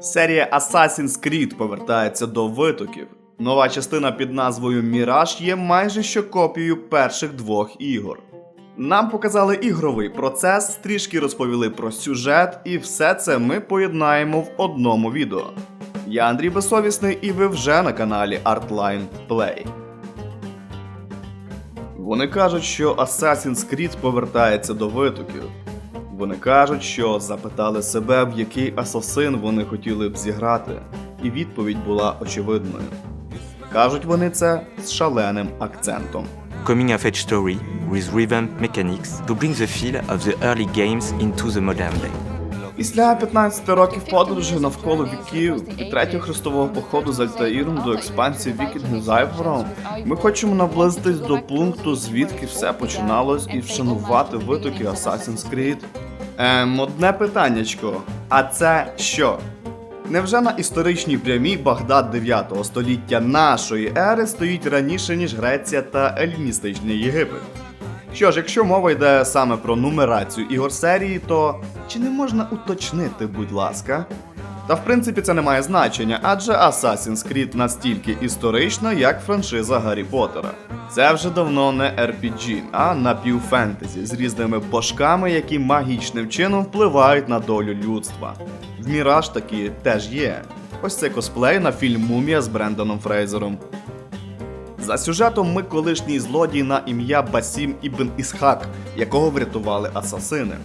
Серія Assassin's Creed повертається до витоків. Нова частина під назвою Міраж є майже що копією перших двох ігор. Нам показали ігровий процес, трішки розповіли про сюжет, і все це ми поєднаємо в одному відео. Я Андрій Безсовісний, і ви вже на каналі Artline Play. Вони кажуть, що Assassin's Creed повертається до витоків. Вони кажуть, що запитали себе, в який асасин вони хотіли б зіграти, і відповідь була очевидною. Кажуть вони це з шаленим акцентом. coming of age story with revamped mechanics to bring the feel of the early games into the modern day. Після 15 років подорожі навколо віків і третього хрестового походу з Альтаїром до експансії вікінгів з Айвором, ми хочемо наблизитись до пункту, звідки все починалось, і вшанувати витоки Assassin's Creed. Ем, одне питаннячко. А це що? Невже на історичній прямій Багдад 9 століття нашої ери стоїть раніше, ніж Греція та Еліністичний Єгипет? Що ж, якщо мова йде саме про нумерацію ігор серії, то чи не можна уточнити, будь ласка? Та в принципі це не має значення, адже Assassin's Creed настільки історична, як франшиза Гаррі Поттера. Це вже давно не RPG, а напівфентезі з різними божками, які магічним чином впливають на долю людства. В Міраж такі теж є. Ось це косплей на фільм Мумія з Бренданом Фрейзером. За сюжетом ми колишній злодій на ім'я Басім Ібн Ісхак, якого врятували асасини.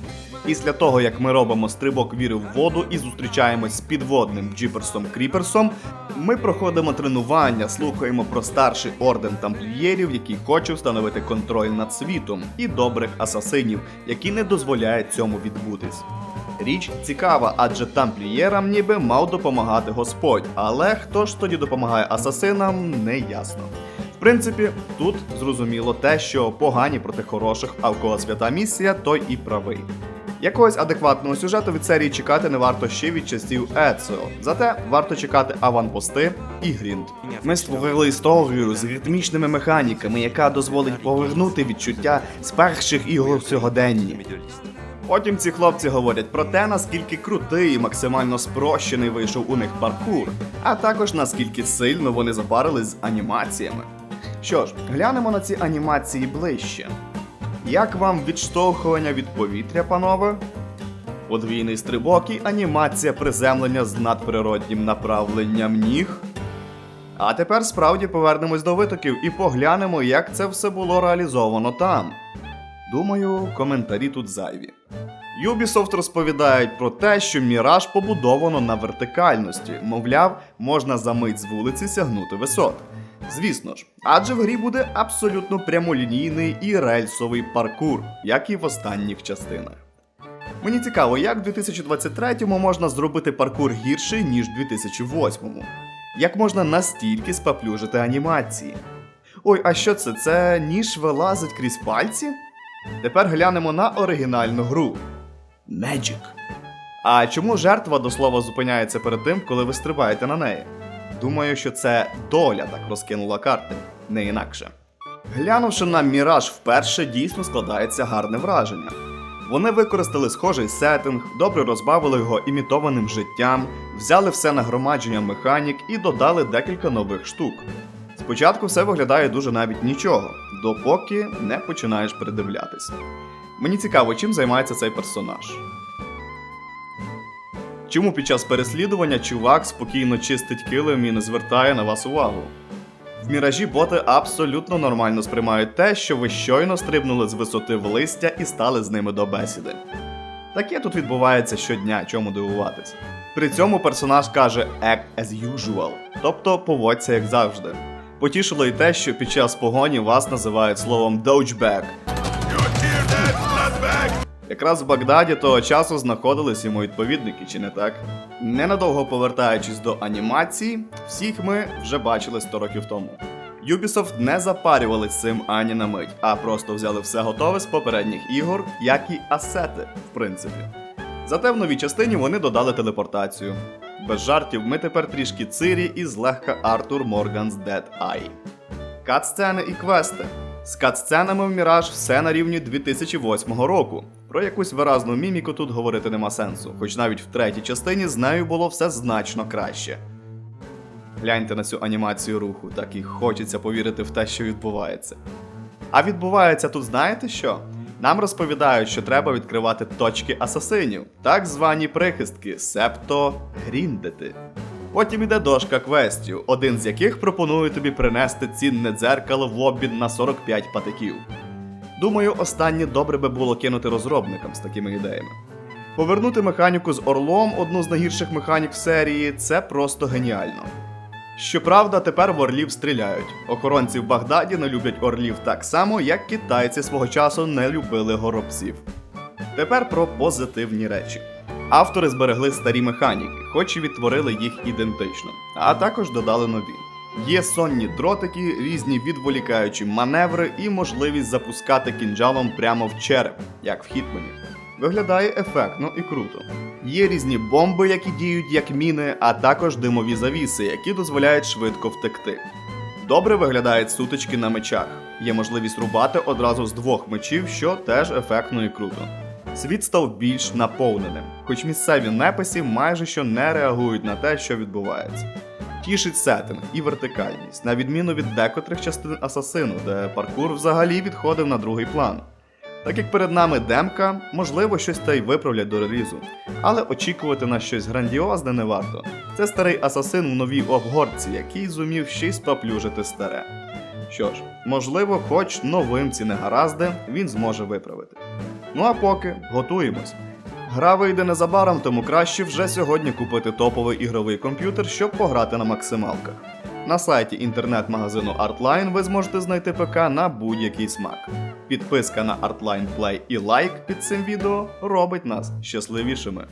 Після того, як ми робимо стрибок віри в воду і зустрічаємось з підводним Джіперсом Кріперсом, ми проходимо тренування, слухаємо про старший орден тамплієрів, який хоче встановити контроль над світом, і добрих асасинів, які не дозволяють цьому відбутись. Річ цікава, адже тамплієрам ніби мав допомагати Господь, але хто ж тоді допомагає асасинам, не ясно. В принципі, тут зрозуміло те, що погані проти хороших, а в кого свята місія, той і правий. Якогось адекватного сюжету від серії чекати не варто ще від часів Еціо. Зате варто чекати аванпости і грінд. Ми створили історію з ритмічними механіками, яка дозволить повернути відчуття з перших ігор в сьогоденні. Потім ці хлопці говорять про те, наскільки крутий і максимально спрощений вийшов у них паркур, а також наскільки сильно вони запарились з анімаціями. Що ж, глянемо на ці анімації ближче. Як вам відштовхування від повітря, панове? Подвійний стрибок і анімація приземлення з надприроднім направленням ніг. А тепер справді повернемось до витоків і поглянемо, як це все було реалізовано там. Думаю, коментарі тут зайві. Ubisoft розповідають про те, що Міраж побудовано на вертикальності, мовляв, можна за мить з вулиці сягнути висот. Звісно ж, адже в грі буде абсолютно прямолінійний і рельсовий паркур, як і в останніх частинах. Мені цікаво, як в 2023-му можна зробити паркур гірший, ніж в 2008-му. Як можна настільки спаплюжити анімації? Ой, а що це? Це ніж вилазить крізь пальці? Тепер глянемо на оригінальну гру. Magic. А чому жертва до слова зупиняється перед тим, коли ви стрибаєте на неї? Думаю, що це доля так розкинула карти, не інакше. Глянувши на Міраж вперше, дійсно складається гарне враження. Вони використали схожий сеттинг, добре розбавили його імітованим життям, взяли все нагромадження механік і додали декілька нових штук. Спочатку все виглядає дуже навіть нічого, допоки не починаєш придивлятись. Мені цікаво, чим займається цей персонаж. Чому під час переслідування чувак спокійно чистить килим і не звертає на вас увагу? В міражі боти абсолютно нормально сприймають те, що ви щойно стрибнули з висоти в листя і стали з ними до бесіди. Таке тут відбувається щодня, чому дивуватись. При цьому персонаж каже act as usual, тобто поводься як завжди. Потішило й те, що під час погоні вас називають словом доучбек. Якраз в Багдаді того часу знаходились йому відповідники, чи не так? Ненадовго повертаючись до анімації, всіх ми вже бачили 100 років тому. Ubisoft не запарювались цим ані на мить, а просто взяли все готове з попередніх ігор, як і асети, в принципі. Зате в новій частині вони додали телепортацію. Без жартів, ми тепер трішки цирі і злегка Артур Морган's Dead Eye. Кат-сцени і квести. З кат-сценами в Міраж все на рівні 2008 року. Про якусь виразну міміку тут говорити нема сенсу, хоч навіть в третій частині з нею було все значно краще. Гляньте на цю анімацію руху, так і хочеться повірити в те, що відбувається. А відбувається тут знаєте що? Нам розповідають, що треба відкривати точки асасинів, так звані прихистки, себто гріндити. Потім іде дошка квестів, один з яких пропонує тобі принести цінне дзеркало в обмін на 45 патиків. Думаю, останнє добре би було кинути розробникам з такими ідеями. Повернути механіку з Орлом, одну з найгірших механік в серії, це просто геніально. Щоправда, тепер в орлів стріляють. Охоронці в Багдаді не люблять орлів так само, як китайці свого часу не любили горобців. Тепер про позитивні речі. Автори зберегли старі механіки, хоч і відтворили їх ідентично, а також додали нові. Є сонні дротики, різні відволікаючі маневри і можливість запускати кінжалом прямо в череп, як в Хітмені. Виглядає ефектно і круто. Є різні бомби, які діють як міни, а також димові завіси, які дозволяють швидко втекти. Добре виглядають сутички на мечах. Є можливість рубати одразу з двох мечів, що теж ефектно і круто. Світ став більш наповненим, хоч місцеві неписи майже що не реагують на те, що відбувається. Тішить сеттинг і вертикальність, на відміну від декотрих частин асасину, де паркур взагалі відходив на другий план. Так як перед нами демка, можливо, щось та й виправлять до релізу, але очікувати на щось грандіозне не варто. Це старий асасин в новій обгорці, який зумів ще й споплюжити старе. Що ж, можливо, хоч новим ці негаразди він зможе виправити. Ну а поки готуємось. Гра вийде незабаром, тому краще вже сьогодні купити топовий ігровий комп'ютер, щоб пограти на максималках. На сайті інтернет-магазину Artline ви зможете знайти ПК на будь-який смак. Підписка на Artline Play і лайк під цим відео робить нас щасливішими.